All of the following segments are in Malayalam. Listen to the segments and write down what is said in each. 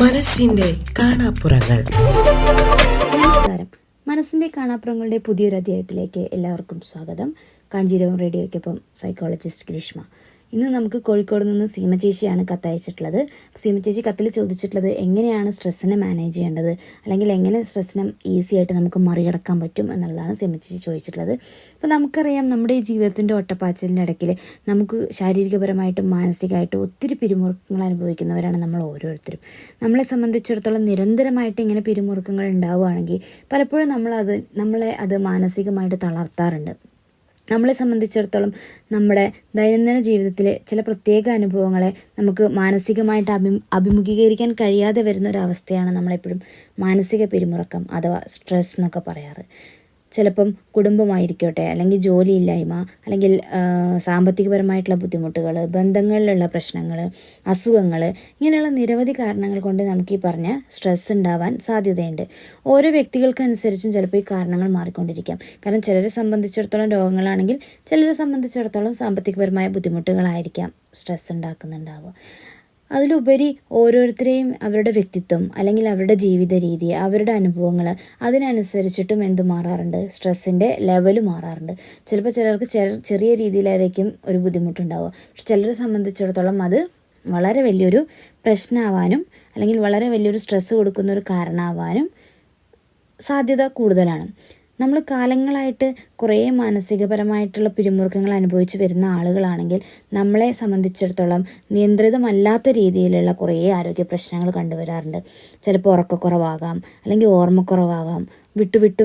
മനസ്സിന്റെ കാണാപ്പുറങ്ങൾ. നമസ്കാരം. മനസ്സിന്റെ കാണാപ്പുറങ്ങളുടെ പുതിയൊരു അധ്യായത്തിലേക്ക് എല്ലാവർക്കും സ്വാഗതം. കാഞ്ചീരവം റേഡിയോയ്ക്കൊപ്പം സൈക്കോളജിസ്റ്റ് ഗ്രീഷ്മ. ഇന്ന് നമുക്ക് കോഴിക്കോട് നിന്ന് സീമ ചേച്ചിയാണ് കത്തയച്ചിട്ടുള്ളത്. സീമ ചേച്ചി കത്തിൽ ചോദിച്ചിട്ടുള്ളത് എങ്ങനെയാണ് സ്ട്രെസ്സിനെ മാനേജ് ചെയ്യേണ്ടത്? അല്ലെങ്കിൽ എങ്ങനെ സ്ട്രെസ്സിനെ ഈസി ആയിട്ട് നമുക്ക് മറികടക്കാൻ പറ്റും എന്നുള്ളതാണ് സീമ ചേച്ചി ചോദിച്ചിട്ടുള്ളത്. അപ്പോൾ നമുക്കറിയാം നമ്മുടെ ജീവിതത്തിന്റെ ഒട്ടപ്പാച്ചിലിന്റെ ഇടയ്ക്കിൽ നമുക്ക് ശാരീരികപരമായിട്ടും മാനസികമായിട്ടും ഒത്തിരി പിരിമുറുക്കങ്ങൾ അനുഭവിക്കുന്നവരാണ് നമ്മൾ ഓരോരുത്തരും. നമ്മളെ സംബന്ധിച്ചിടത്തോളം നിരന്തരമായിട്ട് ഇങ്ങനെ പിരിമുറുക്കങ്ങൾ ഉണ്ടാവുകയാണെങ്കിൽ പലപ്പോഴും നമ്മളത് നമ്മളെ അത് മാനസികമായിട്ട് തളർത്താറുണ്ട്. നമ്മളെ സംബന്ധിച്ചിടത്തോളം നമ്മുടെ ദൈനംദിന ജീവിതത്തിലെ ചില പ്രത്യേക അനുഭവങ്ങളെ നമുക്ക് മാനസികമായിട്ട് അഭി അഭിമുഖീകരിക്കാൻ കഴിയാതെ വരുന്ന ഒരു അവസ്ഥയാണ് നമ്മളെപ്പോഴും മാനസിക പിരിമുറക്കം അഥവാ സ്ട്രെസ് എന്നൊക്കെ പറയാറ്. ചിലപ്പം കുടുംബമായിരിക്കട്ടെ അല്ലെങ്കിൽ ജോലിയില്ലായ്മ അല്ലെങ്കിൽ സാമ്പത്തികപരമായിട്ടുള്ള ബുദ്ധിമുട്ടുകൾ ബന്ധങ്ങളിലുള്ള പ്രശ്നങ്ങൾ അസുഖങ്ങൾ ഇങ്ങനെയുള്ള നിരവധി കാരണങ്ങൾ കൊണ്ട് നമുക്ക് ഈ പറഞ്ഞ സ്ട്രെസ് ഉണ്ടാവാൻ സാധ്യതയുണ്ട്. ഓരോ വ്യക്തികൾക്കനുസരിച്ചും ചിലപ്പോൾ ഈ കാരണങ്ങൾ മാറിക്കൊണ്ടിരിക്കാം. കാരണം ചിലരെ സംബന്ധിച്ചിടത്തോളം രോഗങ്ങളാണെങ്കിൽ ചിലരെ സംബന്ധിച്ചിടത്തോളം സാമ്പത്തികപരമായ ബുദ്ധിമുട്ടുകളായിരിക്കാം സ്ട്രെസ് ഉണ്ടാക്കുന്നുണ്ടാവുക. അതിലുപരി ഓരോരുത്തരെയും അവരുടെ വ്യക്തിത്വം അല്ലെങ്കിൽ അവരുടെ ജീവിത രീതി അവരുടെ അനുഭവങ്ങൾ അതിനനുസരിച്ചിട്ടും എന്ത് മാറാറുണ്ട്? സ്ട്രെസ്സിന്റെ ലെവൽ മാറാറുണ്ട്. ചിലപ്പോൾ ചിലർക്ക് ചെറ- ചെറിയ രീതിയിലായിരിക്കും ഒരു ബുദ്ധിമുട്ടുണ്ടാവുക. പക്ഷെ ചിലരെ സംബന്ധിച്ചിടത്തോളം അത് വളരെ വലിയൊരു പ്രശ്നമാവാനും അല്ലെങ്കിൽ വളരെ വലിയൊരു സ്ട്രെസ്സ് കൊടുക്കുന്ന ഒരു കാരണമാവാനും സാധ്യത കൂടുതലാണ്. നമ്മൾ കാലങ്ങളായിട്ട് കുറേ മാനസികപരമായിട്ടുള്ള പിരിമുറുക്കങ്ങൾ അനുഭവിച്ച് വരുന്ന ആളുകളാണെങ്കിൽ നമ്മളെ സംബന്ധിച്ചിടത്തോളം നിയന്ത്രിതമല്ലാത്ത രീതിയിലുള്ള കുറേ ആരോഗ്യ പ്രശ്നങ്ങൾ കണ്ടുവരാറുണ്ട്. ചിലപ്പോൾ ഉറക്കക്കുറവാകാം അല്ലെങ്കിൽ ഓർമ്മക്കുറവാകാം വിട്ടു വിട്ട്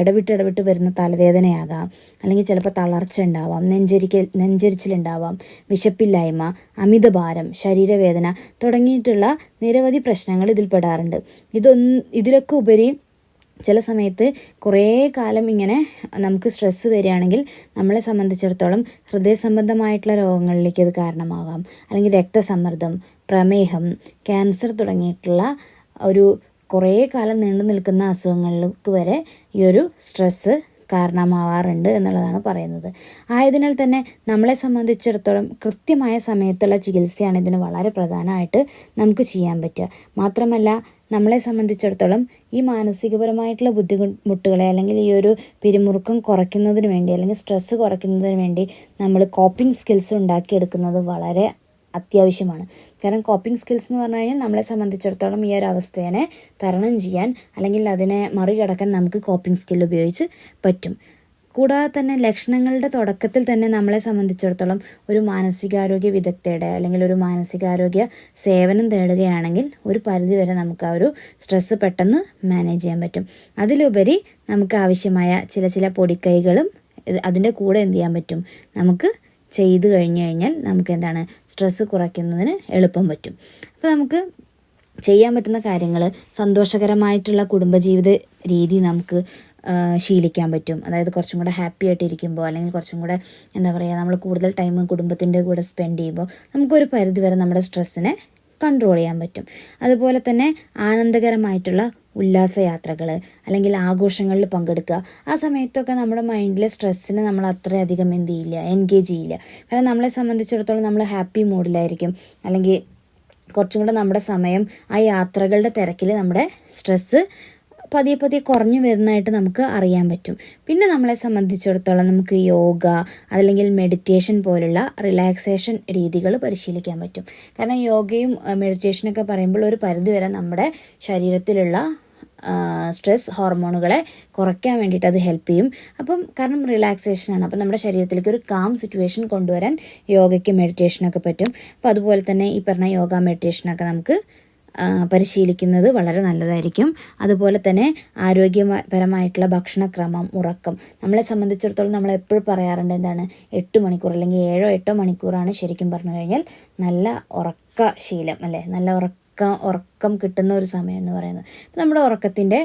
ഇടവിട്ട് ഇടവിട്ട് വരുന്ന തലവേദനയാകാം അല്ലെങ്കിൽ ചിലപ്പോൾ തളർച്ച ഉണ്ടാവാം നെഞ്ചരിക്കൽ നെഞ്ചരിച്ചിലുണ്ടാവാം വിശപ്പില്ലായ്മ അമിതഭാരം ശരീരവേദന തുടങ്ങിയിട്ടുള്ള നിരവധി പ്രശ്നങ്ങൾ ഇതിൽപ്പെടാറുണ്ട്. ഇതൊന്നും ഇതിലൊക്കെ ഉപരി ചില സമയത്ത് കുറേ കാലം ഇങ്ങനെ നമുക്ക് സ്ട്രെസ്സ് വരികയാണെങ്കിൽ നമ്മളെ സംബന്ധിച്ചിടത്തോളം ഹൃദയ സംബന്ധമായിട്ടുള്ള രോഗങ്ങളിലേക്ക് ഇത് കാരണമാകാം. അല്ലെങ്കിൽ രക്തസമ്മർദ്ദം പ്രമേഹം ക്യാൻസർ തുടങ്ങിയിട്ടുള്ള ഒരു കുറേ കാലം നീണ്ടു നിൽക്കുന്ന അസുഖങ്ങൾക്ക് വരെ ഈ ഒരു സ്ട്രെസ്സ് കാരണമാവാറുണ്ട് എന്നുള്ളതാണ് പറയുന്നത്. ആയതിനാൽ തന്നെ നമ്മളെ സംബന്ധിച്ചിടത്തോളം കൃത്യമായ സമയത്തുള്ള ചികിത്സയാണ് ഇതിന് വളരെ പ്രധാനമായിട്ട് നമുക്ക് ചെയ്യാൻ പറ്റുക. മാത്രമല്ല നമ്മളെ സംബന്ധിച്ചിടത്തോളം ഈ മാനസികപരമായിട്ടുള്ള ബുദ്ധിമുട്ടുകളെ അല്ലെങ്കിൽ ഈ ഒരു പിരിമുറുക്കം കുറയ്ക്കുന്നതിന് വേണ്ടി അല്ലെങ്കിൽ സ്ട്രെസ്സ് കുറയ്ക്കുന്നതിന് വേണ്ടി നമ്മൾ കോപ്പിംഗ് സ്കിൽസ് ഉണ്ടാക്കിയെടുക്കുന്നത് വളരെ അത്യാവശ്യമാണ്. കാരണം കോപ്പിംഗ് സ്കിൽസ് എന്ന് പറഞ്ഞു കഴിഞ്ഞാൽ നമ്മളെ സംബന്ധിച്ചിടത്തോളം ഈ ഒരു അവസ്ഥയെ തരണം ചെയ്യാൻ അല്ലെങ്കിൽ അതിനെ മറികടക്കാൻ നമുക്ക് കോപ്പിംഗ് സ്കിൽ ഉപയോഗിച്ച് പറ്റും. കൂടാതെ തന്നെ ലക്ഷണങ്ങളുടെ തുടക്കത്തിൽ തന്നെ നമ്മളെ സംബന്ധിച്ചിടത്തോളം ഒരു മാനസികാരോഗ്യ വിദഗ്ധയുടെ അല്ലെങ്കിൽ ഒരു മാനസികാരോഗ്യ സേവനം തേടുകയാണെങ്കിൽ ഒരു പരിധിവരെ നമുക്ക് ആ ഒരു സ്ട്രെസ്സ് പെട്ടെന്ന് മാനേജ് ചെയ്യാൻ പറ്റും. അതിലുപരി നമുക്ക് ആവശ്യമായ ചില ചില പൊടിക്കൈകളും അതിന്റെ കൂടെ എന്ത് ചെയ്യാൻ പറ്റും? നമുക്ക് ചെയ്തു കഴിഞ്ഞു കഴിഞ്ഞാൽ നമുക്ക് എന്താണ്? സ്ട്രെസ്സ് കുറയ്ക്കുന്നതിന് എളുപ്പം പറ്റും. അപ്പോൾ നമുക്ക് ചെയ്യാൻ പറ്റുന്ന കാര്യങ്ങൾ സന്തോഷകരമായിട്ടുള്ള കുടുംബജീവിത രീതി നമുക്ക് ശീലിക്കാൻ പറ്റും. അതായത് കുറച്ചും കൂടെ ഹാപ്പി ആയിട്ട് ഇരിക്കുമ്പോൾ അല്ലെങ്കിൽ കുറച്ചും കൂടെ എന്താ പറയുക നമ്മൾ കൂടുതൽ ടൈം കുടുംബത്തിന്റെ കൂടെ സ്പെൻഡ് ചെയ്യുമ്പോൾ നമുക്കൊരു പരിധി വരെ നമ്മുടെ സ്ട്രെസ്സിനെ കൺട്രോൾ ചെയ്യാൻ പറ്റും. അതുപോലെ തന്നെ ആനന്ദകരമായിട്ടുള്ള ഉല്ലാസയാത്രകൾ അല്ലെങ്കിൽ ആഘോഷങ്ങളിൽ പങ്കെടുക്കുക. ആ സമയത്തൊക്കെ നമ്മുടെ മൈൻഡിലെ സ്ട്രെസ്സിനെ നമ്മൾ അത്രയധികം എന്ത് ചെയ്യില്ല എൻഗേജ് ചെയ്യില്ല. കാരണം നമ്മളെ സംബന്ധിച്ചിടത്തോളം നമ്മൾ ഹാപ്പി മൂഡിലായിരിക്കും അല്ലെങ്കിൽ കുറച്ചും കൂടെ നമ്മുടെ സമയം ആ യാത്രകളുടെ തിരക്കിൽ നമ്മുടെ സ്ട്രെസ്സ് പതിയെ പതിയെ കുറഞ്ഞു വരുന്നതായിട്ട് നമുക്ക് അറിയാൻ പറ്റും. പിന്നെ നമ്മളെ സംബന്ധിച്ചിടത്തോളം നമുക്ക് യോഗ അതല്ലെങ്കിൽ മെഡിറ്റേഷൻ പോലുള്ള റിലാക്സേഷൻ രീതികൾ പരിശീലിക്കാൻ പറ്റും. കാരണം യോഗയും മെഡിറ്റേഷനൊക്കെ പറയുമ്പോൾ ഒരു പരിധി വരെ നമ്മുടെ ശരീരത്തിലുള്ള സ്ട്രെസ് ഹോർമോണുകളെ കുറയ്ക്കാൻ വേണ്ടിയിട്ട് അത് ഹെൽപ്പ് ചെയ്യും. അപ്പം കാരണം റിലാക്സേഷനാണ് അപ്പം നമ്മുടെ ശരീരത്തിലേക്ക് ഒരു കാം സിറ്റുവേഷൻ കൊണ്ടുവരാൻ യോഗയ്ക്ക് മെഡിറ്റേഷനൊക്കെ പറ്റും. അപ്പോൾ അതുപോലെ തന്നെ ഈ പറഞ്ഞ യോഗ മെഡിറ്റേഷനൊക്കെ നമുക്ക് പരിശീലിക്കുന്നത് വളരെ നല്ലതായിരിക്കും. അതുപോലെ തന്നെ ആരോഗ്യപരമായിട്ടുള്ള ഭക്ഷണക്രമം ഉറക്കം. നമ്മളെ സംബന്ധിച്ചിടത്തോളം നമ്മൾ എപ്പോഴും പറയാറുണ്ട് എന്താണ് എട്ട് മണിക്കൂർ അല്ലെങ്കിൽ ഏഴോ എട്ടോ മണിക്കൂറാണ് ശരിക്കും പറഞ്ഞു കഴിഞ്ഞാൽ നല്ല ഉറക്ക ശീലം അല്ലേ? നല്ല ഉറക്ക ഉറക്കം ഉറക്കം കിട്ടുന്ന ഒരു സമയം എന്ന് പറയുന്നത്. അപ്പോൾ നമ്മുടെ ഉറക്കത്തിന്റെ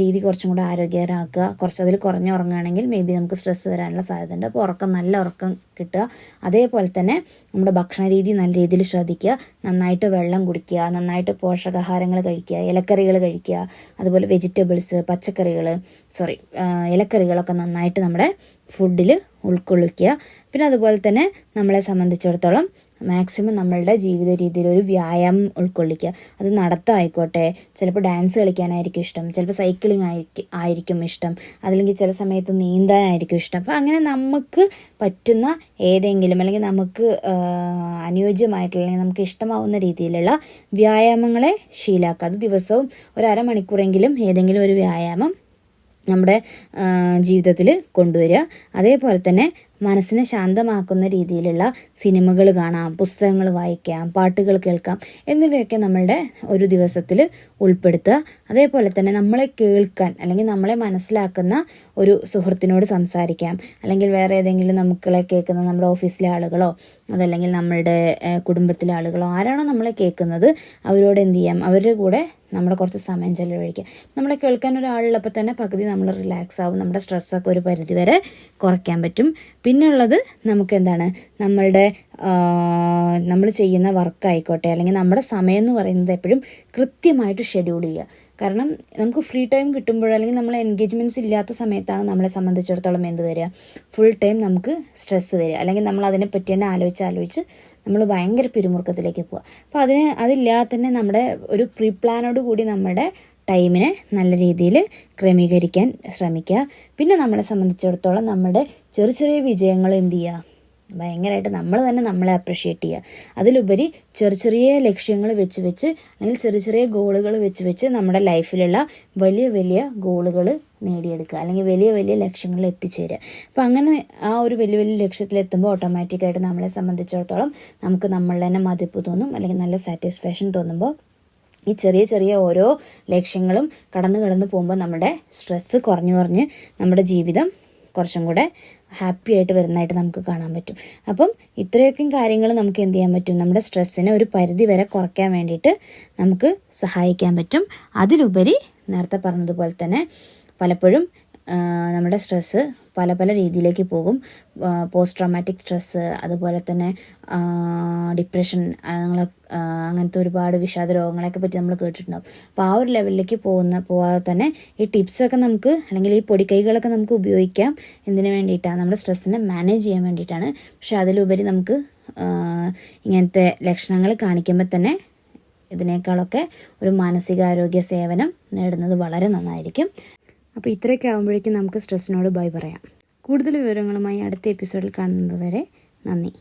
രീതി കുറച്ചും കൂടെ ആരോഗ്യകരമാക്കുക കുറച്ച് അതിൽ കുറഞ്ഞ് ഉറങ്ങുകയാണെങ്കിൽ മേ ബി നമുക്ക് സ്ട്രെസ് വരാനുള്ള സാധ്യത ഉണ്ട് അപ്പോൾ ഉറക്കം നല്ല ഉറക്കം കിട്ടുക. അതേപോലെ തന്നെ നമ്മുടെ ഭക്ഷണ രീതി നല്ല രീതിയിൽ ശ്രദ്ധിക്കുക. നന്നായിട്ട് വെള്ളം കുടിക്കുക നന്നായിട്ട് പോഷകാഹാരങ്ങൾ കഴിക്കുക ഇലക്കറികൾ കഴിക്കുക. അതുപോലെ വെജിറ്റബിൾസ് പച്ചക്കറികൾ സോറി ഇലക്കറികളൊക്കെ നന്നായിട്ട് നമ്മുടെ ഫുഡിൽ ഉൾക്കൊള്ളിക്കുക. പിന്നെ അതുപോലെ തന്നെ നമ്മളെ സംബന്ധിച്ചിടത്തോളം മാക്സിമം നമ്മളുടെ ജീവിത രീതിയിൽ ഒരു വ്യായാമം ഉൾക്കൊള്ളിക്കുക. അത് നടത്തമായിക്കോട്ടെ ചിലപ്പോൾ ഡാൻസ് കളിക്കാനായിരിക്കും ഇഷ്ടം. ചിലപ്പോൾ സൈക്ലിംഗ് ആയിരിക്കും ആയിരിക്കും ഇഷ്ടം. അതല്ലെങ്കിൽ ചില സമയത്ത് നീന്താനായിരിക്കും ഇഷ്ടം. അപ്പോൾ അങ്ങനെ നമുക്ക് പറ്റുന്ന ഏതെങ്കിലും അല്ലെങ്കിൽ നമുക്ക് അനുയോജ്യമായിട്ടുള്ള നമുക്ക് ഇഷ്ടമാവുന്ന രീതിയിലുള്ള വ്യായാമങ്ങളെ ശീലാക്കുക. അത് ദിവസവും ഒരു അരമണിക്കൂറെങ്കിലും ഏതെങ്കിലും ഒരു വ്യായാമം നമ്മുടെ ജീവിതത്തിൽ കൊണ്ടുവരിക. അതേപോലെ തന്നെ മനസ്സിനെ ശാന്തമാക്കുന്ന രീതിയിലുള്ള സിനിമകൾ കാണാം പുസ്തകങ്ങൾ വായിക്കാം പാട്ടുകൾ കേൾക്കാം എന്നിവയൊക്കെ നമ്മളുടെ ഒരു ദിവസത്തിൽ ഉൾപ്പെടുത്തുക. അതേപോലെ തന്നെ നമ്മളെ കേൾക്കാൻ അല്ലെങ്കിൽ നമ്മളെ മനസ്സിലാക്കുന്ന ഒരു സുഹൃത്തിനോട് സംസാരിക്കാം. അല്ലെങ്കിൽ വേറെ ഏതെങ്കിലും നമുക്കളെ കേൾക്കുന്ന നമ്മുടെ ഓഫീസിലെ ആളുകളോ അതല്ലെങ്കിൽ നമ്മളുടെ കുടുംബത്തിലെ ആളുകളോ ആരാണോ നമ്മളെ കേൾക്കുന്നത് അവരോട് എന്ത് ചെയ്യാം? അവരുടെ കൂടെ നമ്മൾ കുറച്ച് സമയം ചെലവഴിക്കുക. നമ്മൾ കേൾക്കാൻ ഒരാളുള്ളപ്പോൾ തന്നെ പകുതി നമ്മൾ റിലാക്സ് ആവും. നമ്മുടെ സ്ട്രെസ്സൊക്കെ ഒരു പരിധി വരെ കുറയ്ക്കാൻ പറ്റും. പിന്നെ ഉള്ളത് നമുക്ക് എന്താണ്? നമ്മളുടെ നമ്മൾ ചെയ്യുന്ന വർക്ക് ആയിക്കോട്ടെ അല്ലെങ്കിൽ നമ്മുടെ സമയം എന്ന് പറയുന്നത് എപ്പോഴും കൃത്യമായിട്ട് ഷെഡ്യൂൾ ചെയ്യുക. കാരണം നമുക്ക് ഫ്രീ ടൈം കിട്ടുമ്പോൾ അല്ലെങ്കിൽ നമ്മൾ എൻഗേജ്മെന്റ്സ് ഇല്ലാത്ത സമയത്താണ് നമ്മളെ സംബന്ധിച്ചിടത്തോളം എന്ത് വരിക? ഫുൾ ടൈം നമുക്ക് സ്ട്രെസ്സ് വരിക. അല്ലെങ്കിൽ നമ്മൾ അതിനെപ്പറ്റി തന്നെ ആലോചിച്ച് ആലോചിച്ച് നമ്മൾ ഭയങ്കര പിരിമുറുക്കത്തിലേക്ക് പോവുക അപ്പോൾ അതിന് അതില്ലാതെ തന്നെ നമ്മുടെ ഒരു പ്രീ പ്ലാനോട് കൂടി നമ്മുടെ ടൈമിനെ നല്ല രീതിയിൽ ക്രമീകരിക്കാൻ ശ്രമിക്കുക. പിന്നെ നമ്മളെ സംബന്ധിച്ചിടത്തോളം നമ്മുടെ ചെറിയ ചെറിയ വിജയങ്ങൾ എന്ത് ചെയ്യുക ഭയങ്കരമായിട്ട് നമ്മൾ തന്നെ നമ്മളെ അപ്രിഷ്യേറ്റ് ചെയ്യുക അതിലുപരി ചെറിയ ചെറിയ ലക്ഷ്യങ്ങൾ വെച്ച് വെച്ച് അല്ലെങ്കിൽ ചെറിയ ചെറിയ ഗോളുകൾ വെച്ച് വെച്ച് നമ്മുടെ ലൈഫിലുള്ള വലിയ വലിയ ഗോളുകൾ നേടിയെടുക്കുക. അല്ലെങ്കിൽ വലിയ വലിയ ലക്ഷ്യങ്ങളിൽ എത്തിച്ചേരുക അപ്പം അങ്ങനെ ആ ഒരു വലിയ വലിയ ലക്ഷ്യത്തിലെത്തുമ്പോൾ ഓട്ടോമാറ്റിക്കായിട്ട് നമ്മളെ സംബന്ധിച്ചിടത്തോളം നമുക്ക് നമ്മൾ തന്നെ മതിപ്പ് തോന്നും. അല്ലെങ്കിൽ നല്ല സാറ്റിസ്ഫാക്ഷൻ തോന്നുമ്പോൾ ഈ ചെറിയ ചെറിയ ഓരോ ലക്ഷ്യങ്ങളും കടന്നു കടന്നു പോകുമ്പോൾ നമ്മുടെ സ്ട്രെസ്സ് കുറഞ്ഞു കുറഞ്ഞ് നമ്മുടെ ജീവിതം കുറച്ചും കൂടെ ഹാപ്പി ആയിട്ട് വരുന്നതായിട്ട് നമുക്ക് കാണാൻ പറ്റും. അപ്പം ഇത്രയൊക്കെ കാര്യങ്ങൾ നമുക്ക് എന്ത് ചെയ്യാൻ പറ്റും? നമ്മുടെ സ്ട്രെസ്സിനെ ഒരു പരിധി വരെ കുറയ്ക്കാൻ വേണ്ടിയിട്ട് നമുക്ക് സഹായിക്കാൻ പറ്റും. അതിലുപരി നേരത്തെ പറഞ്ഞതുപോലെ തന്നെ പലപ്പോഴും നമ്മുടെ സ്ട്രെസ്സ് പല പല രീതിയിലേക്ക് പോകും. പോസ്റ്റ് ട്രോമാറ്റിക് സ്ട്രെസ്സ് അതുപോലെ തന്നെ ഡിപ്രഷൻ നിങ്ങൾ അങ്ങനത്തെ ഒരുപാട് വിഷാദ രോഗങ്ങളെയൊക്കെ പറ്റി നമ്മൾ കേട്ടിട്ടുണ്ടാവും. അപ്പോൾ ആ ഒരു ലെവലിലേക്ക് പോകുന്ന പോകാതെ തന്നെ ഈ ടിപ്സൊക്കെ നമുക്ക് അല്ലെങ്കിൽ ഈ പൊടിക്കൈകളൊക്കെ നമുക്ക് ഉപയോഗിക്കാം എന്തിനു വേണ്ടിയിട്ടാണ് നമ്മുടെ സ്ട്രെസ്സിനെ മാനേജ് ചെയ്യാൻ വേണ്ടിയിട്ടാണ്. പക്ഷെ അതിലുപരി നമുക്ക് ഇങ്ങനത്തെ ലക്ഷണങ്ങൾ കാണിക്കുമ്പോൾ തന്നെ ഇതിനേക്കാളൊക്കെ ഒരു മാനസികാരോഗ്യ സേവനം നേടുന്നത് വളരെ നന്നായിരിക്കും. അപ്പോൾ ഇത്രയൊക്കെ ആകുമ്പോഴേക്കും നമുക്ക് സ്ട്രെസ്സിനോട് ബൈ പറയാം. കൂടുതൽ വിവരങ്ങളുമായി അടുത്ത എപ്പിസോഡിൽ കാണുന്നത് വരെ നന്ദി.